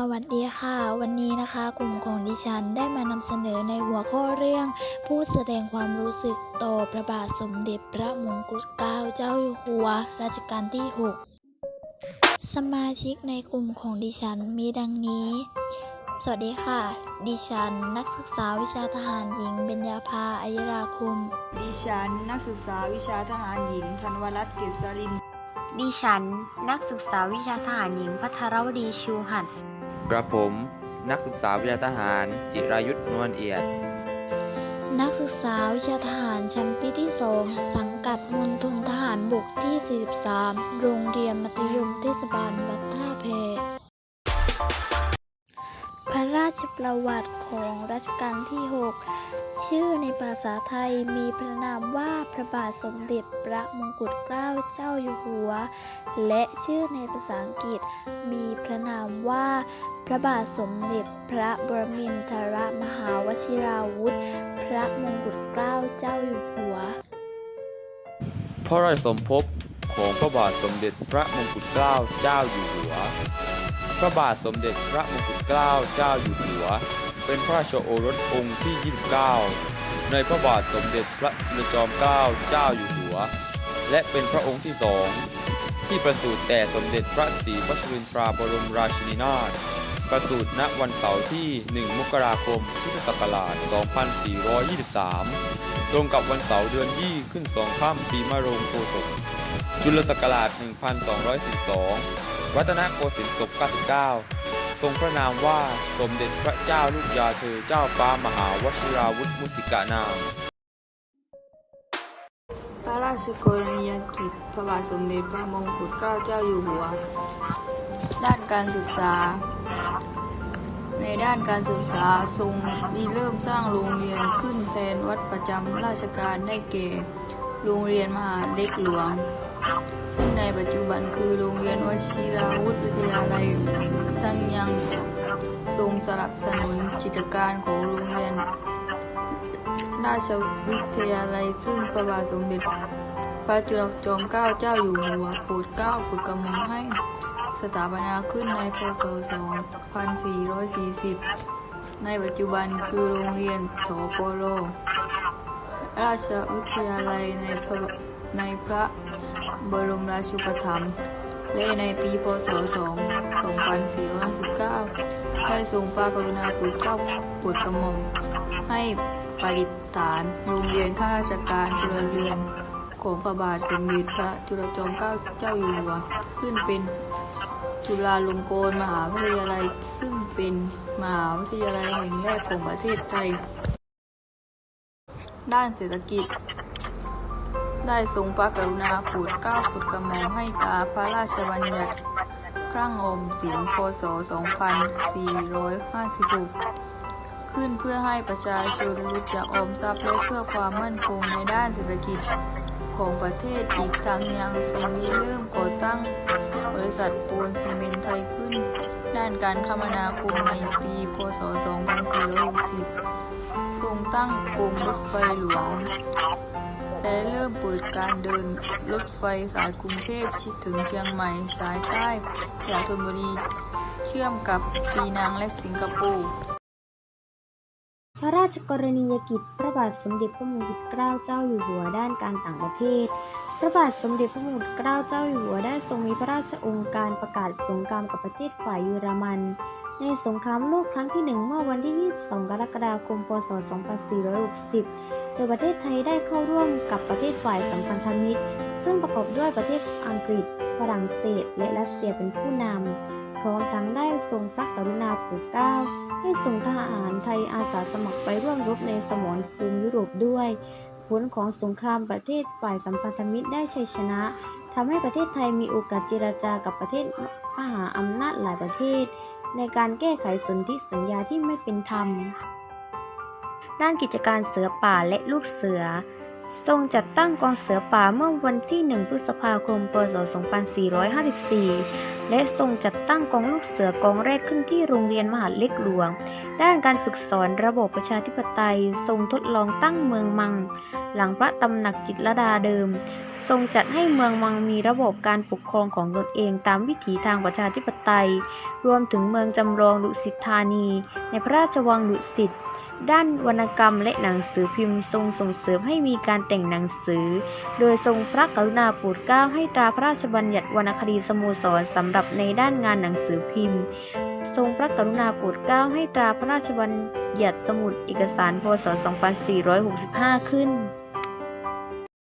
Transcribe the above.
สวัสดีค่ะ วันนี้นะคะกลุ่มของดิฉันได้มานำเสนอในหัวข้อเรื่อง ผู้แสดงความรู้สึกต่อพระบาทสมเด็จพระมงกุฎเกล้าเจ้าอยู่หัวรัชกาลที่ 6 สมาชิกในกลุ่มของดิฉันมีดังนี้ สวัสดีค่ะ ดิฉัน นักศึกษาวิชาทหารหญิงเบญญาภาอัยราคุม ดิฉัน นักศึกษาวิชาทหารหญิงธันวรัตน์เกษรินดิฉัน นักศึกษาวิชาทหารหญิงพัทรวดีชิวหัด กระผมนักศึกษาวิทยาทหาร จิรายุทธนวลเอียด นักศึกษาวิชาทหารชั้นปีที่2สังกัดมณฑลทหารบกที่ 43 โรงเรียนมัธยมเทศบาลวัดท่าเพ พระราชประวัติของรัชกาลที่ 6 ชื่อในภาษาไทยมีพระนามว่าพระบาทสมเด็จพระมงกุฎเกล้าเจ้าอยู่หัว และชื่อในภาษาอังกฤษมีพระนามว่า พระบาทสมเด็จพระบรมินทรมหาวชิราวุธ พระมงกุฎเกล้าเจ้าอยู่หัว พระราชสมภพของพระบาทสมเด็จพระมงกุฎเกล้าเจ้าอยู่หัว พระบาทสมเด็จพระมงกุฎเกล้าเจ้าอยู่หัว เป็นพระราชโอรสองค์ที่ 29 ในพระบาทสมเด็จพระจุลจอมเกล้าเจ้าอยู่หัว และเป็นพระองค์ที่สองที่ประสูติแต่สมเด็จพระศรีวชิรินทราบรมราชินีนาถประสูติณวันเสาร์ที่ 1 มกราคม พุทธศักราช 2423 ตรงกับวันเสาร์เดือนยี่ขึ้นสองค่ำปีมะโรงโคศก จุลศักราช 1212รัตนโกสินทร์ศก99 ทรงพระนามว่าสมเด็จพระเจ้าลูกยาเธอเจ้าฟ้ามหาวชิราวุธมุสิกานาม พระราชกรณียกิจพระบาทสมเด็จพระมงกุฎเกล้าเจ้าอยู่หัว ด้านการศึกษา ในด้านการศึกษาทรงริเริ่มสร้างโรงเรียนขึ้นแทนวัดประจำราชการได้แก่ โรงเรียนมหาเล็กหลวง ซึ่งในปัจจุบันคือโรงเรียนวชิราวุธวิทยาลัย ทั้งยังทรงสนับสนุนกิจการของโรงเรียน ราชวิทยาลัยซึ่งพระบาทสมเด็จพระจุลจอมเกล้าเจ้าอยู่หัวโปรดเกล้าโปรดกระหม่อมให้สถาปนาขึ้นในพศ 2440 ในปัจจุบันคือโรงเรียนถปโลราชวิทยาลัยในพระในพระ บรมราชูปถัมภ์และในปีพศ 2459 ได้ทรงพระกรุณาโปรดเกล้าโปรดกระหม่อมให้ประดิษฐานโรงเรียนข้าราชการพลเรือนของพระบาทสมเด็จพระจุลจอมเกล้าเจ้าอยู่หัว ขึ้นเป็นจุฬาลงกรณ์มหาวิทยาลัย ซึ่งเป็นมหาวิทยาลัยแห่งแรกของประเทศไทย ด้านเศรษฐกิจ ได้ทรงพระกรุณาโปรดเกล้าโปรดกระหม่อมให้ตราพระราชบัญญัติครั้งออมสินพศ 2456 ขึ้นเพื่อให้ประชาชนรู้จักออมทรัพย์และเพื่อความมั่นคงในด้านเศรษฐกิจของประเทศอีกทั้งยังทรงริเริ่มก่อตั้งบริษัทปูนซีเมนต์ไทยขึ้น ด้านการคมนาคมในปีพศ 2460 ทรงตั้งกรมรถไฟหลวง และเริ่มเปิดการเดินรถไฟสายกรุงเทพถึงเชียงใหม่ สายใต้จากธนบุรีเชื่อมกับปีนังและสิงคโปร์พระราชกรณียกิจพระบาทสมเด็จพระมงกุฎเกล้าเจ้าอยู่หัวด้านการต่างประเทศ พระบาทสมเด็จพระมงกุฎเกล้าเจ้าอยู่หัวได้ทรงมีพระราชองค์การประกาศสงครามกับประเทศฝ่ายเยอรมัน ในสงครามโลกครั้งที่หนึ่งเมื่อวันที่ 22 กรกฎาคม พศ 2460 โดยประเทศไทยได้เข้าร่วมกับประเทศฝ่ายสัมพันธมิตร ซึ่งประกอบด้วยประเทศอังกฤษ ฝรั่งเศส และรัสเซียเป็นผู้นำ พร้อมทั้งได้ทรงพระกรุณาโปรดเกล้าให้ส่งทหารไทยอาสาสมัครไปร่วมรบในสมรภูมิยุโรปด้วย ผลของสงครามประเทศฝ่ายสัมพันธมิตรได้ชัยชนะทำให้ประเทศไทยมีโอกาสเจรจากับประเทศมหาอำนาจหลายประเทศ ในการแก้ไขสนธิสัญญาที่ไม่เป็นธรรม ด้านกิจการเสือป่าและลูกเสือ ทรงจัดตั้งกองเสือป่าเมื่อวันที่ 1 พฤษภาคม พศ 2454 และทรงจัดตั้งกองลูกเสือกองแรกขึ้นที่โรงเรียนมหาดเล็กหลวง ด้านการฝึกสอนระบบประชาธิปไตย ทรงทดลองตั้งเมืองมัง หลังพระตำหนักจิตรดาเดิม ทรงจัดให้เมืองมังมีระบบการปกครองของตนเองตามวิถีทางประชาธิปไตย รวมถึงเมืองจำลองดุสิตธานี ในพระราชวังดุสิต ด้านวรรณกรรมและหนังสือพิมพ์ทรงส่งเสริมให้มีการแต่งหนังสือ โดยทรงพระกรุณาโปรดเกล้าให้ตราพระราชบัญญัติวรรณคดีสโมสรสำหรับในด้านงานหนังสือพิมพ์ ทรงพระกรุณาโปรดเกล้าให้ตราพระราชบัญญัติสมุดเอกสารพศ 2465 ขึ้น